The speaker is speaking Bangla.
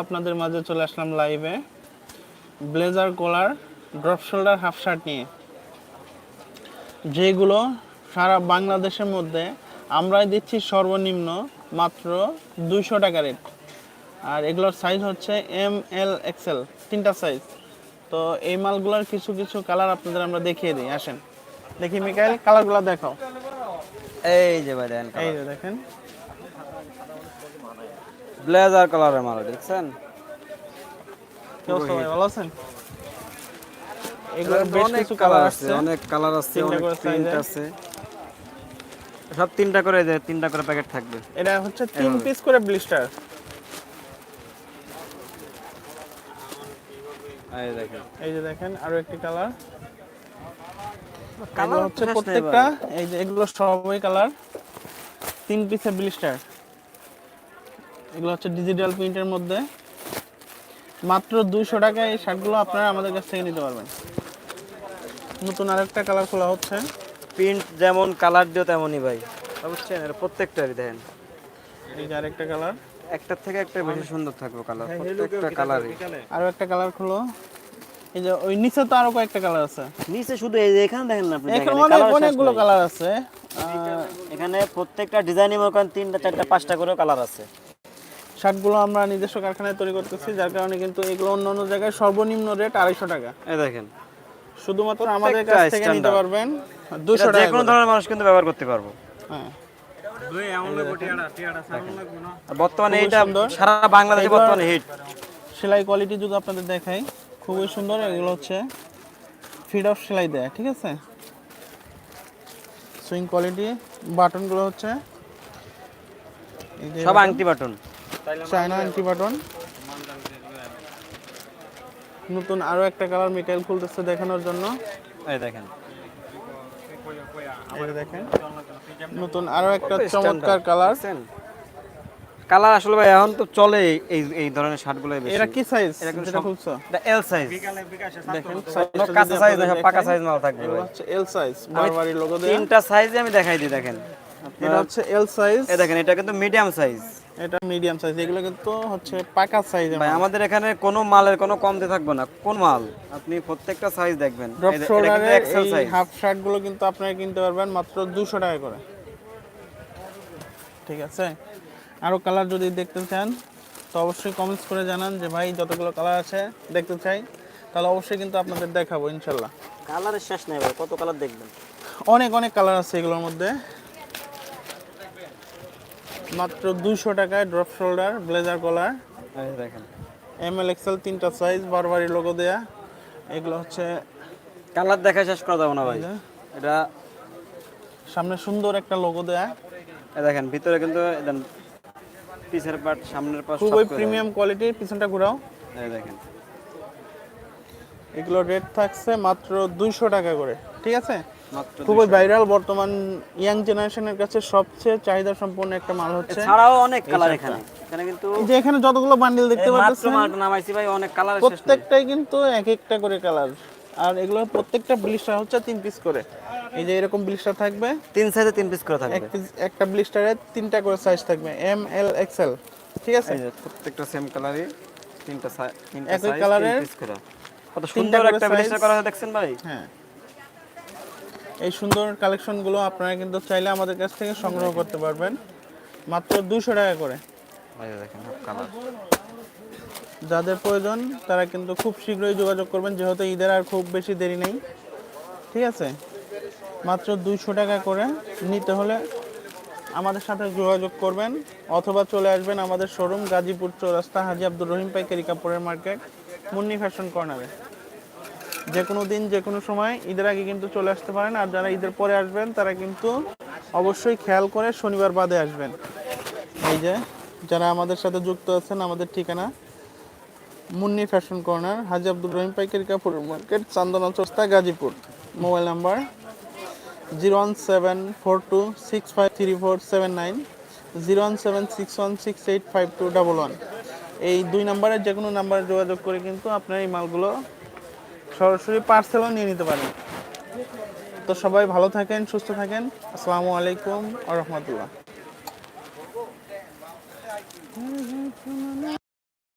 আপনাদের মাঝে চলে আসলাম লাইভে blazer collar drop shoulder half shirt নিয়ে। যেগুলো সারা বাংলাদেশের মধ্যে আমরাই দিচ্ছি সর্বনিম্ন মাত্র দুইশো টাকা রেট আর এগুলোর সাইজ হচ্ছে এম এল এক্সেল তিনটা সাইজ তো এই মালগুলোর কিছু কিছু কালার আপনাদের আমরা দেখিয়ে দিই। আসেন। দেখি মিকাইল কালারগুলো দেখাও। এই যে ভাই দেখেন এই যে দেখেন। ব্লেজার কালারের মাল দেখছেন? ভালো আছেন? অনেক কিছু কালার আছে। অনেক কালার আছে অনেক প্রিন্ট আছে। সব তিনটা করে যে তিনটা করে প্যাকেট থাকবে। এটা হচ্ছে তিন পিস করে ব্লিস্টার এই দেখেন। এই যে দেখেন আরও একটি কালার কালার হচ্ছে প্রত্যেকটা এই যে এগুলো সবই কালার তিন পিসের ব্লিস্টার এগুলো হচ্ছে ডিজিটাল প্রিন্টের মধ্যে। মাত্র দুইশো টাকায় এই শার্টগুলো আপনারা আমাদের কাছ থেকে নিতে পারবেন। নতুন আরেকটা কালার খোলা হচ্ছে। প্রিন্ট যেমন কালার দিও তেমনই ভাই। বুঝছেন? এটা প্রত্যেকটারই দেখেন। এই যে আরেকটা কালার একটার থেকে একটা বেশি সুন্দর থাকবে কালার প্রত্যেকটা কালারই আরও একটা কালার খুলো। এই যে ওই নিচে তো আরও কয়েকটা কালার আছে। নিচে শুধু এই যে এখানে দেখেন না আপনি এখানে দেখেন, অনেক অনেকগুলো কালার আছে। আহ, এখানে প্রত্যেকটা ডিজাইনই মনে করেন তিনটা চারটা পাঁচটা করে কালার আছে। শার্টগুলো আমরা নিজস্ব কারখানায় তৈরি করতেছি যার কারণে কিন্তু এগুলো অন্য অন্য জায়গায় সর্বনিম্ন রেট আড়াইশো টাকা। এই দেখেন। শুধুমাত্র আমাদের কাছ থেকে নিতে পারবেন দুশো যে টাকা কোনো ধরনের মানুষ কিন্তু ব্যবহার করতে পারব। হ্যাঁ। বর্তমানে এটা সারা বাংলাদেশে বর্তমানে হিট সেলাই কোয়ালিটি যদি আপনাদের দেখাই খুবই সুন্দর। এগুলো হচ্ছে ফিড অফ সেলাই দেয় ঠিক আছে? সুইং কোয়ালিটি বাটনগুলো হচ্ছে সব আংটি বাটন চায়না অ্যান্টি বাটন নতুন আরও একটা কালার মিকাইল খুলতেছে দেখানোর জন্য। এই দেখেন। দেখেন নতুন আরও একটা চমৎকার কালার কালার আসলে ভাই এখন তো চলে এই এই ধরনের শার্টগুলো বেশি। এটা কি সাইজ এটা কিন্তু খুলছো? এটা এল সাইজ দেখেন কাঁচা সাইজ না পাকা সাইজ মাল থাকবে এল সাইজ বারবারই লোগো দেয়া। তিনটা সাইজে আমি দেখাই দিই দেখেন। এটা হচ্ছে এল সাইজ এই দেখেন এটা কিন্তু মিডিয়াম সাইজ এটা মিডিয়াম সাইজ এগুলো কিন্তু হচ্ছে পাকা সাইজ ভাই আমাদের এখানে কোনো মালের কোনো কমতে থাকবে না। কোন মাল? আপনি প্রত্যেকটা সাইজ দেখবেন। ড্রপ এক্সেল সাইজ হাফ শার্টগুলো কিন্তু আপনারা কিনতে পারবেন মাত্র দুশো টাকা করে। ঠিক আছে? আরও কালার যদি দেখতে চান তো অবশ্যই কমেন্টস করে জানান যে ভাই যতগুলো কালার আছে দেখতে চাই। তাহলে অবশ্যই কিন্তু আপনাদের দেখাবো ইনশাল্লাহ। কালারের শেষ নাই ভাই। কত কালার দেখবেন? অনেক অনেক কালার আছে এগুলোর মধ্যে। মাত্র দুশো টাকায় ড্রপ শোল্ডার ব্লেজার কলার দেখেন। এম এল এক্সেল তিনটা সাইজ বারবারই লোগো দেয়া। এগুলো হচ্ছে কালার দেখা শেষ করা যাবে না ভাই। এটা সামনে সুন্দর একটা লোগো দেয়া। দেখেন ভিতরে কিন্তু পিছের পার্ট সামনের পার্ট খুবই প্রিমিয়াম কোয়ালিটির পিছনটা ঘোরাও। দেখেন। এগুলো রেট থাকছে মাত্র দুইশো টাকা করে। ঠিক আছে? খুবই ভাইরাল বর্তমান ইয়াং জেনারেশনের কাছে সবচেয়ে চাহিদা সম্পন্ন একটা মাল হচ্ছে ছাড়াও অনেক কালার এখানে। এখানে কিন্তু এই যে এখানে যতগুলো বান্ডিল দেখতে এই মাত্র পাচ্ছেন নামাইছি ভাই অনেক কালার শেষ প্রত্যেকটাই কিন্তু এক একটা করে কালার আর এগুলো প্রত্যেকটা ব্লিস্টার হচ্ছে তিন পিস করে। এই যে এরকম ব্লিস্টার থাকবে। তিন সাইজে তিন পিস করে এক থাকবে পিস একটা ব্লিস্টারে তিনটা করে সাইজ থাকবে এম এল এক্সেল ঠিক আছে? প্রত্যেকটা সেম কালারই তিনটা সাইজ তিনটা সাইজ তিন পিস করে। কত সুন্দর একটা। ব্লেজার করা দেখছেন ভাই? হ্যাঁ। এই সুন্দর কালেকশনগুলো আপনারা কিন্তু চাইলে আমাদের কাছ থেকে সংগ্রহ করতে পারবেন। মাত্র দুশো টাকা করে। যাদের প্রয়োজন তারা কিন্তু খুব শীঘ্রই যোগাযোগ করবেন যেহেতু ঈদের আর খুব বেশি দেরি নেই। ঠিক আছে? মাত্র দুইশো টাকা করে নিতে হলে আমাদের সাথে যোগাযোগ করবেন অথবা চলে আসবেন আমাদের শোরুম গাজীপুর চৌরাস্তা হাজি আব্দুর রহিম পাইকারি কাপড়ের মার্কেট মুন্নি ফ্যাশন কর্নারে যে কোনো দিন যে কোনো সময় ঈদের আগে কিন্তু চলে আসতে পারেন। আর যারা ঈদের পরে আসবেন, তারা কিন্তু অবশ্যই খেয়াল করে শনিবার বাদে আসবেন। এই যে, যারা আমাদের সাথে যুক্ত আছেন, আমাদের ঠিকানা মুন্নি ফ্যাশন কর্নার, হাজি আব্দুর রহিম পাইকারি কাপড় market Chandana Chowrasta, Gazipur. Mobile number zero one seven four two six five three four seven nine, zero one seven six one six eight five two double one. এই দুই নাম্বারে যে কোনো নাম্বারে যোগাযোগ করে কিন্তু আপনার এই মালগুলো সরাসরি পার্সেলও নিয়ে নিতে পারেন। তো সবাই ভালো থাকেন, সুস্থ থাকেন। আসসালামু আলাইকুম আ রহমতুল্লাহ।